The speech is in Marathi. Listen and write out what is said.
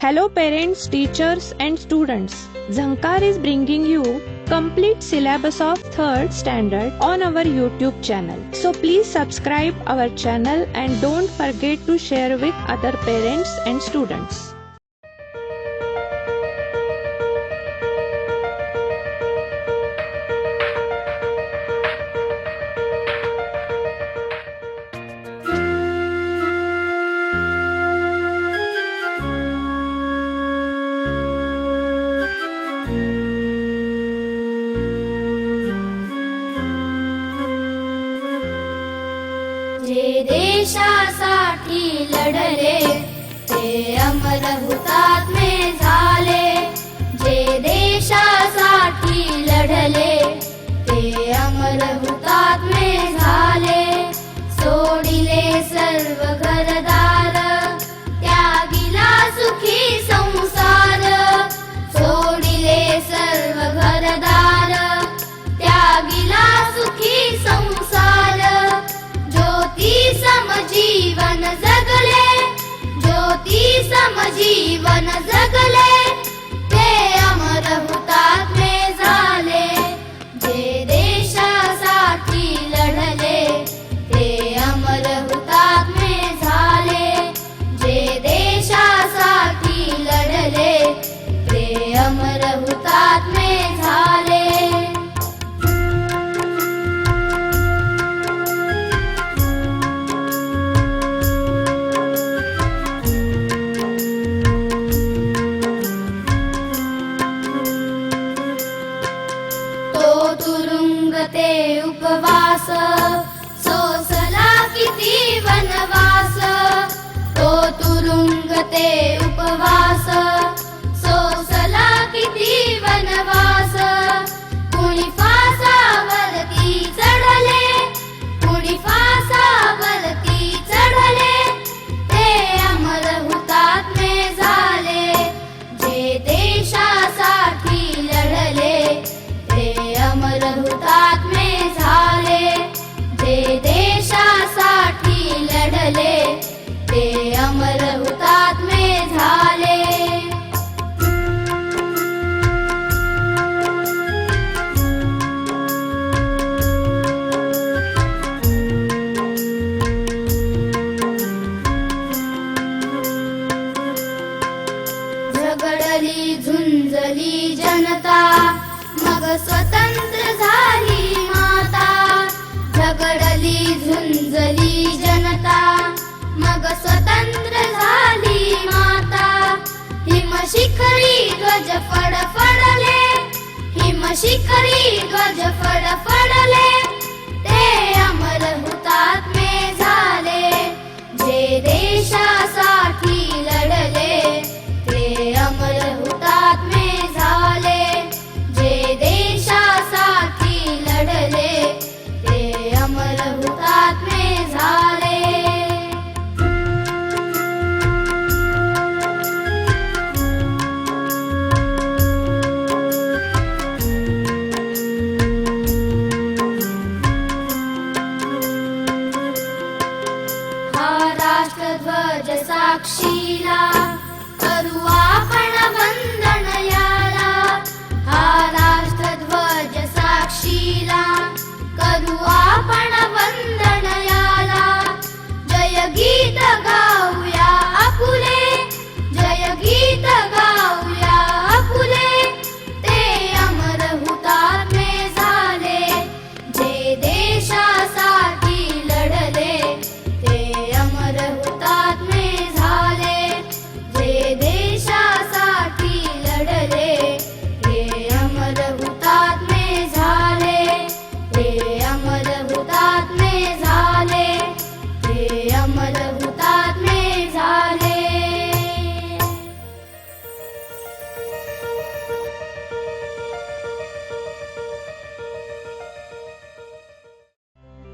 Hello parents, teachers and students. Zankar is bringing you complete syllabus of 3rd standard on our YouTube channel. So please subscribe our channel and don't forget to share with other parents and students. देशासाठी लढले. ते अमर हुतात्मे झाले. समजीवन जगले उपवास. सोसला किती वनवास. तो तुरुंग ते उपवास. जनता मग स्वतंत्र झाली माता. झगडली झुंजली जनता मग स्वतंत्र झाली माता. हिम शिखरी ध्वज फडफडले हिम शिखरी ध्वज फडफडले ते अमर हुतात्मे झाले जे देशासाठी लढले ते अमर साक्षीला करू